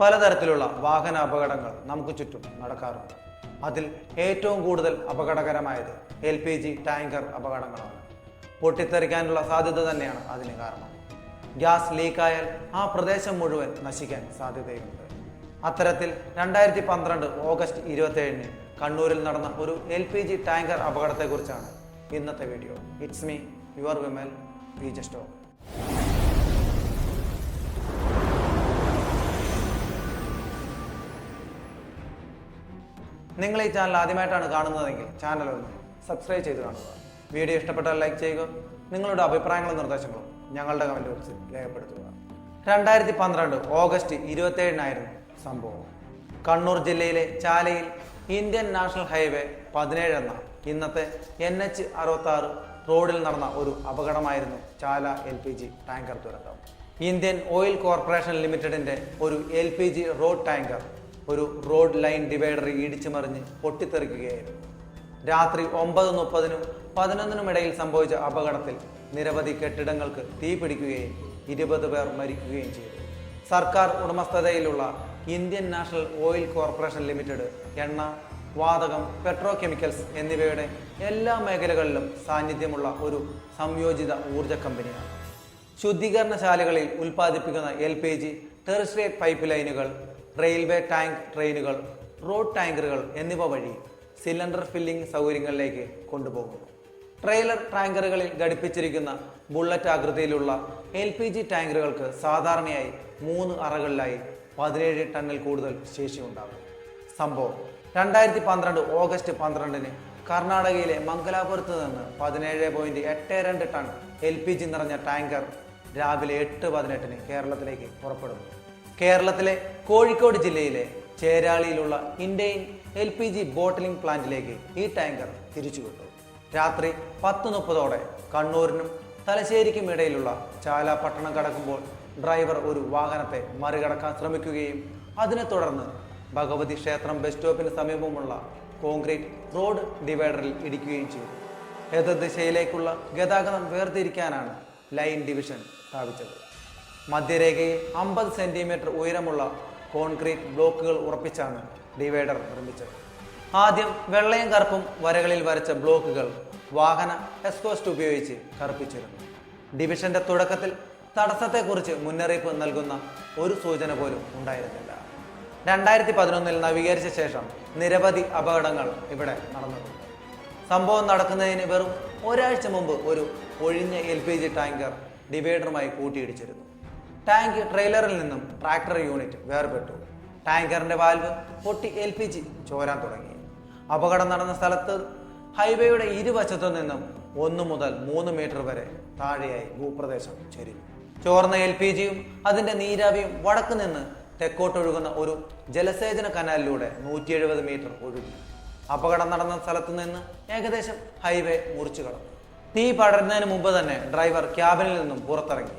പലതരത്തിലുള്ള വാഹന അപകടങ്ങൾ നമുക്ക് ചുറ്റും നടക്കാറുണ്ട്. അതിൽ ഏറ്റവും കൂടുതൽ അപകടകരമായത് എൽ പി ജി ടാങ്കർ അപകടങ്ങളാണ്. പൊട്ടിത്തെറിക്കാനുള്ള സാധ്യത തന്നെയാണ് അതിന് കാരണം. ഗ്യാസ് ലീക്കായാൽ ആ പ്രദേശം മുഴുവൻ നശിക്കാൻ സാധ്യതയുണ്ട്. അത്തരത്തിൽ രണ്ടായിരത്തി പന്ത്രണ്ട് ഓഗസ്റ്റ് ഇരുപത്തേഴിന് കണ്ണൂരിൽ നടന്ന ഒരു എൽ പി ജി ടാങ്കർ അപകടത്തെക്കുറിച്ചാണ് ഇന്നത്തെ video. It's me your Vimal V Justo നിങ്ങൾ ഈ ചാനൽ ആദ്യമായിട്ടാണ് കാണുന്നതെങ്കിൽ ചാനൽ ഒന്ന് സബ്സ്ക്രൈബ് ചെയ്ത് കാണുക. വീഡിയോ ഇഷ്ടപ്പെട്ടാൽ ലൈക്ക് ചെയ്യുക. നിങ്ങളുടെ അഭിപ്രായങ്ങളും നിർദ്ദേശങ്ങളും ഞങ്ങളുടെ കമന്റ് ബോക്സിൽ രേഖപ്പെടുത്തുക. രണ്ടായിരത്തി പന്ത്രണ്ട് ഓഗസ്റ്റ് ഇരുപത്തേഴിനായിരുന്നു സംഭവം. കണ്ണൂർ ജില്ലയിലെ ചാലയിൽ ഇന്ത്യൻ നാഷണൽ ഹൈവേ പതിനേഴ് എന്ന ഇന്നത്തെ എൻ എച്ച് അറുപത്തി ആറ് റോഡിൽ നടന്ന ഒരു അപകടമായിരുന്നു Chala L P G tanker ദുരന്തം. ഇന്ത്യൻ ഓയിൽ കോർപ്പറേഷൻ ലിമിറ്റഡിന്റെ ഒരു L P G road tanker ഒരു റോഡ് ലൈൻ ഡിവൈഡർ ഇടിച്ചു മറിഞ്ഞ് പൊട്ടിത്തെറിക്കുകയായിരുന്നു. രാത്രി ഒമ്പത് മുപ്പതിനും പതിനൊന്നിനും ഇടയിൽ സംഭവിച്ച അപകടത്തിൽ നിരവധി കെട്ടിടങ്ങൾക്ക് തീ പിടിക്കുകയും ഇരുപത് പേർ മരിക്കുകയും ചെയ്തു. സർക്കാർ ഉടമസ്ഥതയിലുള്ള Indian national oil corporation limited എണ്ണ വാതകം പെട്രോ കെമിക്കൽസ് എന്നിവയുടെ എല്ലാ മേഖലകളിലും സാന്നിധ്യമുള്ള ഒരു സംയോജിത ഊർജ കമ്പനിയാണ്. ശുദ്ധീകരണശാലകളിൽ ഉൽപ്പാദിപ്പിക്കുന്ന എൽ പി ജി ടെറിസ്ട്രേറ്റ് പൈപ്പ് ലൈനുകൾ റെയിൽവേ ടാങ്ക് ട്രെയിനുകൾ റോഡ് ടാങ്കറുകൾ എന്നിവ വഴി സിലിണ്ടർ ഫില്ലിംഗ് സൗകര്യങ്ങളിലേക്ക് കൊണ്ടുപോകുന്നു. ട്രെയിലർ ടാങ്കറുകളിൽ ഘടിപ്പിച്ചിരിക്കുന്ന ബുള്ളറ്റ് ആകൃതിയിലുള്ള എൽ പി ജി ടാങ്കറുകൾക്ക് സാധാരണയായി മൂന്ന് അറകളിലായി പതിനേഴ് ടണ്ണിൽ കൂടുതൽ ശേഷിയുണ്ടാകും സംഭവം രണ്ടായിരത്തി പന്ത്രണ്ട് ഓഗസ്റ്റ് പന്ത്രണ്ടിന് കർണാടകയിലെ മംഗലാപുരത്ത് നിന്ന് പതിനേഴ് പോയിന്റ് എട്ട് രണ്ട് ടൺ എൽ പി ജി നിറഞ്ഞ ടാങ്കർ രാവിലെ എട്ട് പതിനെട്ടിന് കേരളത്തിലേക്ക് പുറപ്പെടുന്നു. കേരളത്തിലെ കോഴിക്കോട് ജില്ലയിലെ ചേരാളിയിലുള്ള Indian L P G bottling പ്ലാന്റിലേക്ക് ഈ ടാങ്കർ തിരിച്ചുവിട്ടു രാത്രി പത്ത് മുപ്പതോടെ കണ്ണൂരിനും തലശ്ശേരിക്കും ഇടയിലുള്ള ചാല പട്ടണം കടക്കുമ്പോൾ ഡ്രൈവർ ഒരു വാഹനത്തെ മറികടക്കാൻ ശ്രമിക്കുകയും അതിനെ തുടർന്ന് ഭഗവതി ക്ഷേത്രം ബസ് സ്റ്റോപ്പിന് സമീപമുള്ള കോൺക്രീറ്റ് റോഡ് ഡിവൈഡറിൽ ഇടിക്കുകയും ചെയ്തു. എതിർ ദിശയിലേക്കുള്ള ഗതാഗതം വേർതിരിക്കാനാണ് ലൈൻ ഡിവിഷൻ സ്ഥാപിച്ചത്. മധ്യരേഖയിൽ അമ്പത് സെന്റിമീറ്റർ ഉയരമുള്ള കോൺക്രീറ്റ് ബ്ലോക്കുകൾ ഉറപ്പിച്ചാണ് ഡിവൈഡർ നിർമ്മിച്ചത്. ആദ്യം വെള്ളയും കറുപ്പും വരകളിൽ വരച്ച ബ്ലോക്കുകൾ വാഹന എസ്കോസ്റ്റ് ഉപയോഗിച്ച് കറുപ്പിച്ചിരുന്നു. ഡിവിഷന്റെ തുടക്കത്തിൽ തടസ്സത്തെക്കുറിച്ച് മുന്നറിയിപ്പ് നൽകുന്ന ഒരു സൂചന പോലും ഉണ്ടായിരുന്നില്ല. രണ്ടായിരത്തി പതിനൊന്നിൽ നവീകരിച്ച ശേഷം നിരവധി അപകടങ്ങൾ ഇവിടെ നടന്നിട്ടുണ്ട്. സംഭവം നടക്കുന്നതിന് വെറും ഒരാഴ്ച മുമ്പ് ഒരു ഒഴിഞ്ഞ എൽ പി ജി ടാങ്കർ ഡിവൈഡറുമായി കൂട്ടിയിടിച്ചിരുന്നു. ടാങ്ക് ട്രെയിലറിൽ നിന്നും ട്രാക്ടർ യൂണിറ്റ് വേർപെട്ടു. ടാങ്കറിന്റെ വാൽവ് പൊട്ടി എൽ പി ജി ചോരാൻ തുടങ്ങി. അപകടം നടന്ന സ്ഥലത്ത് ഹൈവേയുടെ ഇരുവശത്തു നിന്നും ഒന്ന് മുതൽ മൂന്ന് മീറ്റർ വരെ താഴെയായി ഭൂപ്രദേശം ചെരിഞ്ഞു. ചോർന്ന എൽ പി ജിയും അതിന്റെ നീരാവിയും വടക്ക് നിന്ന് തെക്കോട്ടൊഴുകുന്ന ഒരു ജലസേചന കനാലിലൂടെ നൂറ്റി എഴുപത് മീറ്റർ ഒഴുകി. അപകടം നടന്ന സ്ഥലത്തു നിന്ന് ഏകദേശം ഹൈവേ മുറിച്ചു കടന്നു. തീ പടരുന്നതിന് മുമ്പ് തന്നെ ഡ്രൈവർ ക്യാബിനിൽ നിന്നും പുറത്തിറങ്ങി.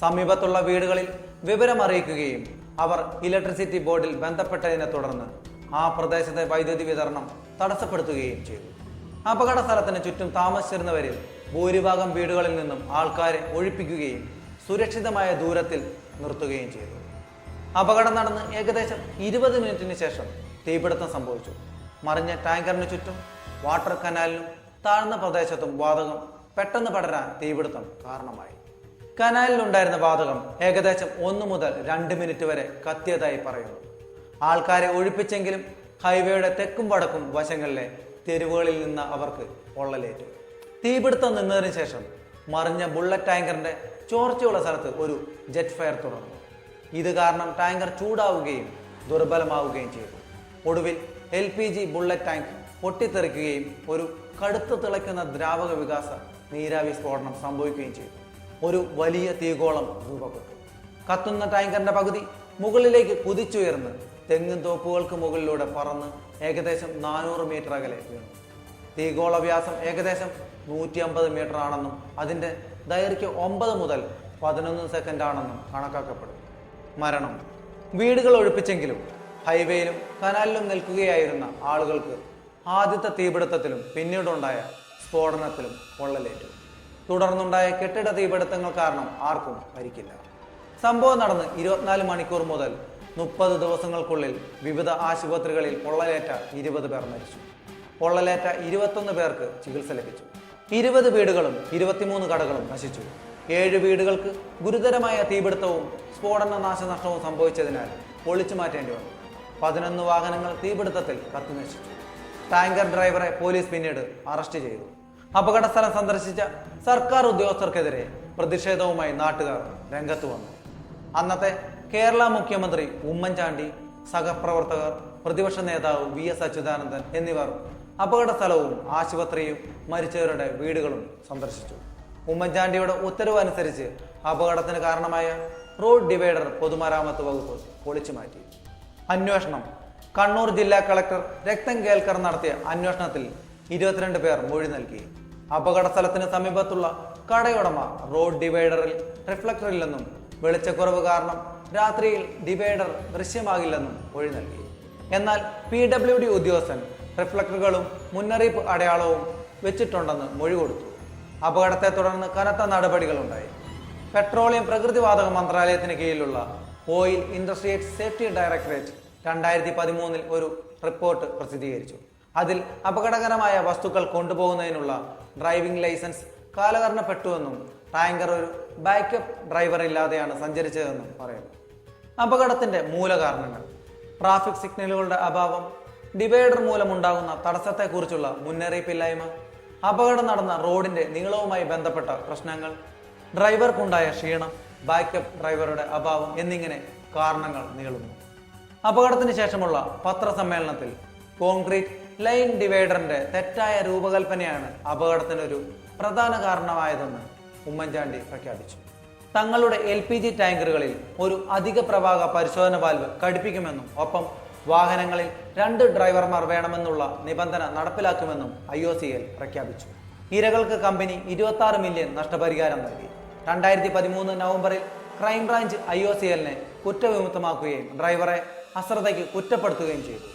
സമീപത്തുള്ള വീടുകളിൽ വിവരമറിയിക്കുകയും അവർ ഇലക്ട്രിസിറ്റി ബോർഡിൽ ബന്ധപ്പെട്ടതിനെ തുടർന്ന് ആ പ്രദേശത്തെ വൈദ്യുതി വിതരണം തടസ്സപ്പെടുത്തുകയും ചെയ്തു. അപകട സ്ഥലത്തിന് ചുറ്റും താമസിച്ചിരുന്നവരിൽ ഭൂരിഭാഗം വീടുകളിൽ നിന്നും ആൾക്കാരെ ഒഴിപ്പിക്കുകയും സുരക്ഷിതമായ ദൂരത്തിൽ നിർത്തുകയും ചെയ്തു. അപകടം നടന്ന് ഏകദേശം ഇരുപത് മിനിറ്റിന് ശേഷം തീപിടുത്തം സംഭവിച്ചു. മറിഞ്ഞ ടാങ്കറിന് ചുറ്റും വാട്ടർ കനാലിനും താഴ്ന്ന പ്രദേശത്തും വാതകം പെട്ടെന്ന് പടരാൻ തീപിടുത്തം കാരണമായി. കനാലിലുണ്ടായിരുന്ന വാതകം ഏകദേശം ഒന്ന് മുതൽ രണ്ട് മിനിറ്റ് വരെ കത്തിയതായി പറയുന്നു. ആൾക്കാരെ ഒഴിപ്പിച്ചെങ്കിലും ഹൈവേയുടെ തെക്കും വടക്കും വശങ്ങളിലെ തെരുവുകളിൽ നിന്ന് അവർക്ക് പൊള്ളലേറ്റു തീപിടുത്തം നിന്നതിന് ശേഷം മറിഞ്ഞ ബുള്ളറ്റ് ടാങ്കറിന്റെ ചോർച്ചയുള്ള സ്ഥലത്ത് ഒരു ജെറ്റ് ഫയർ തുടർന്നു. ഇത് കാരണം ടാങ്കർ ചൂടാവുകയും ദുർബലമാവുകയും ചെയ്തു. ഒടുവിൽ L P G bullet tank പൊട്ടിത്തെറിക്കുകയും ഒരു കടുത്ത് തിളയ്ക്കുന്ന ദ്രാവക വികാസ നീരാവി സ്ഫോടനം സംഭവിക്കുകയും ചെയ്തു. ഒരു വലിയ തീകോളം രൂപപ്പെട്ടു. കത്തുന്ന ടാങ്കറിന്റെ പകുതി മുകളിലേക്ക് കുതിച്ചുയർന്ന് തെങ്ങും തോപ്പുകൾക്ക് മുകളിലൂടെ പറന്ന് ഏകദേശം നാനൂറ് മീറ്റർ അകലെ വീണു. തീഗോള വ്യാസം ഏകദേശം നൂറ്റി അമ്പത് മീറ്റർ ആണെന്നും അതിന്റെ ദൈർഘ്യം ഒമ്പത് മുതൽ പതിനൊന്ന് സെക്കൻഡ് ആണെന്നും കണക്കാക്കപ്പെടും മരണം. വീടുകൾ ഒഴിപ്പിച്ചെങ്കിലും ഹൈവേയിലും കനാലിലും നിൽക്കുകയായിരുന്ന ആളുകൾക്ക് ആദ്യത്തെ തീപിടുത്തത്തിലും പിന്നീടുണ്ടായ സ്ഫോടനത്തിലും പൊള്ളലേറ്റു. തുടർന്നുണ്ടായ കെട്ടിട തീപിടുത്തങ്ങൾ കാരണം ആർക്കും പരിക്കില്ല. സംഭവം നടന്ന് ഇരുപത്തിനാല് മണിക്കൂർ മുതൽ മുപ്പത് ദിവസങ്ങൾക്കുള്ളിൽ വിവിധ ആശുപത്രികളിൽ പൊള്ളലേറ്റ ഇരുപത് പേർ മരിച്ചു. പൊള്ളലേറ്റ ഇരുപത്തൊന്ന് പേർക്ക് ചികിത്സ ലഭിച്ചു. ഇരുപത് വീടുകളും ഇരുപത്തിമൂന്ന് കടകളും നശിച്ചു. ഏഴ് വീടുകൾക്ക് ഗുരുതരമായ തീപിടുത്തവും സ്ഫോടന നാശനഷ്ടവും സംഭവിച്ചതിനാൽ പൊളിച്ചു മാറ്റേണ്ടി വന്നു. പതിനൊന്ന് വാഹനങ്ങൾ തീപിടുത്തത്തിൽ കത്തിനശിച്ചു. ടാങ്കർ ഡ്രൈവറെ പോലീസ് പിന്നീട് അറസ്റ്റ് ചെയ്തു. അപകട സ്ഥലം സന്ദർശിച്ച സർക്കാർ ഉദ്യോഗസ്ഥർക്കെതിരെ പ്രതിഷേധവുമായി നാട്ടുകാർ രംഗത്ത് വന്നു. അന്നത്തെ കേരള മുഖ്യമന്ത്രി ഉമ്മൻചാണ്ടി സഹപ്രവർത്തകർ പ്രതിപക്ഷ നേതാവ് വി എസ് അച്യുതാനന്ദൻ എന്നിവർ അപകട സ്ഥലവും ആശുപത്രിയും മരിച്ചവരുടെ വീടുകളും സന്ദർശിച്ചു. ഉമ്മൻചാണ്ടിയുടെ ഉത്തരവ് അനുസരിച്ച് അപകടത്തിന് കാരണമായ റോഡ് ഡിവൈഡർ പൊതുമരാമത്ത് വകുപ്പ് പൊളിച്ചു മാറ്റി. അന്വേഷണം. കണ്ണൂർ ജില്ലാ കളക്ടർ രക്തം കേൽക്കർ നടത്തിയ അന്വേഷണത്തിൽ ഇരുപത്തിരണ്ട് പേർ മൊഴി നൽകി. അപകട സ്ഥലത്തിന് സമീപത്തുള്ള കടയുടമ റോഡ് ഡിവൈഡറിൽ റിഫ്ലക്ടറില്ലെന്നും വെളിച്ചക്കുറവ് കാരണം രാത്രിയിൽ ഡിവൈഡർ ദൃശ്യമാകില്ലെന്നും മൊഴി നൽകി. എന്നാൽ പി ഡബ്ല്യു ഡി ഉദ്യോഗസ്ഥൻ റിഫ്ലക്ടറുകളും മുന്നറിയിപ്പ് അടയാളവും വെച്ചിട്ടുണ്ടെന്ന് മൊഴി കൊടുത്തു. അപകടത്തെ തുടർന്ന് കനത്ത നടപടികളുണ്ടായി. പെട്രോളിയം പ്രകൃതിവാതക മന്ത്രാലയത്തിന് കീഴിലുള്ള ഓയിൽ ഇൻഡസ്ട്രിയേറ്റ് സേഫ്റ്റി ഡയറക്ടറേറ്റ് രണ്ടായിരത്തി പതിമൂന്നിൽ ഒരു റിപ്പോർട്ട് പ്രസിദ്ധീകരിച്ചു. അതിൽ അപകടകരമായ വസ്തുക്കൾ കൊണ്ടുപോകുന്നതിനുള്ള ഡ്രൈവിംഗ് ലൈസൻസ് കാലഹരണപ്പെട്ടുവെന്നും ടാങ്കർ ഒരു ബാക്കപ്പ് ഡ്രൈവർ ഇല്ലാതെയാണ് സഞ്ചരിച്ചതെന്നും പറയുന്നു. അപകടത്തിന്റെ മൂലകാരണങ്ങൾ. ട്രാഫിക് സിഗ്നലുകളുടെ അഭാവം ഡിവൈഡർ മൂലമുണ്ടാകുന്ന തടസ്സത്തെക്കുറിച്ചുള്ള മുന്നറിയിപ്പില്ലായ്മ അപകടം നടന്ന റോഡിന്റെ നീളവുമായി ബന്ധപ്പെട്ട പ്രശ്നങ്ങൾ ഡ്രൈവർക്കുണ്ടായ ക്ഷീണം ബാക്കപ്പ് ഡ്രൈവറുടെ അഭാവം എന്നിങ്ങനെ കാരണങ്ങൾ നീളുന്നു. അപകടത്തിന് ശേഷമുള്ള പത്രസമ്മേളനത്തിൽ കോൺക്രീറ്റ് ലൈൻ ഡിവൈഡറിന്റെ തെറ്റായ രൂപകൽപ്പനയാണ് അപകടത്തിനൊരു പ്രധാന കാരണമായതെന്ന് ഉമ്മൻചാണ്ടി പ്രഖ്യാപിച്ചു. തങ്ങളുടെ എൽ പി ജി ടാങ്കറുകളിൽ ഒരു അധിക പ്രവാഹ പരിശോധന വാൽവ് ഘടിപ്പിക്കുമെന്നും ഒപ്പം വാഹനങ്ങളിൽ രണ്ട് ഡ്രൈവർമാർ വേണമെന്നുള്ള നിബന്ധന നടപ്പിലാക്കുമെന്നും ഐ ഒ സി എൽ പ്രഖ്യാപിച്ചു. ഇരകൾക്ക് കമ്പനി ഇരുപത്തി ആറ് മില്യൺ നഷ്ടപരിഹാരം നൽകി. രണ്ടായിരത്തി പതിമൂന്ന് നവംബറിൽ crime branch I O C എല്ലിനെ കുറ്റവിമുക്തമാക്കുകയും ഡ്രൈവറെ അശ്രദ്ധയ്ക്ക് കുറ്റപ്പെടുത്തുകയും ചെയ്തു.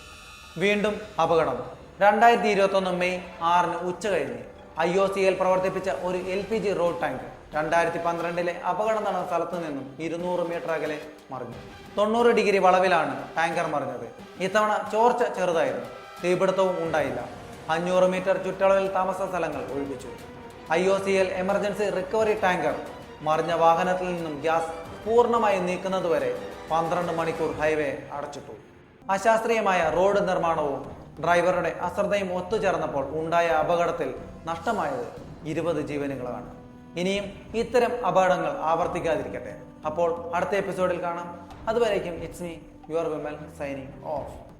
വീണ്ടും അപകടം. രണ്ടായിരത്തി ഇരുപത്തൊന്ന് മെയ് ആറിന് ഉച്ച കഴിഞ്ഞ് ഐ ഒ സി എൽ പ്രവർത്തിപ്പിച്ച ഒരു L P G road tank രണ്ടായിരത്തി പന്ത്രണ്ടിലെ അപകടം നടന്ന സ്ഥലത്തു നിന്നും ഇരുന്നൂറ് മീറ്റർ അകലെ മറിഞ്ഞു. തൊണ്ണൂറ് ഡിഗ്രി വളവിലാണ് ടാങ്കർ മറിഞ്ഞത്. ഇത്തവണ ചോർച്ച ചെറുതായിരുന്നു. തീപിടുത്തവും ഉണ്ടായില്ല. അഞ്ഞൂറ് മീറ്റർ ചുറ്റളവിൽ താമസ സ്ഥലങ്ങൾ ഒഴിപ്പിച്ചു. I O C L emergency recovery tanker മറിഞ്ഞ വാഹനത്തിൽ നിന്നും ഗ്യാസ് പൂർണമായി നീക്കുന്നതുവരെ പന്ത്രണ്ട് മണിക്കൂർ ഹൈവേ അടച്ചിട്ടു. അശാസ്ത്രീയമായ റോഡ് നിർമ്മാണവും ഡ്രൈവറുടെ അശ്രദ്ധയും ഒത്തുചേർന്നപ്പോൾ ഉണ്ടായ അപകടത്തിൽ നഷ്ടമായത് ഇരുപത് ജീവനുകളാണ്. ഇനിയും ഇത്തരം അപകടങ്ങൾ ആവർത്തിക്കാതിരിക്കട്ടെ. അപ്പോൾ അടുത്ത എപ്പിസോഡിൽ കാണാം. അതുവരേക്കും it's me your Vimal signing off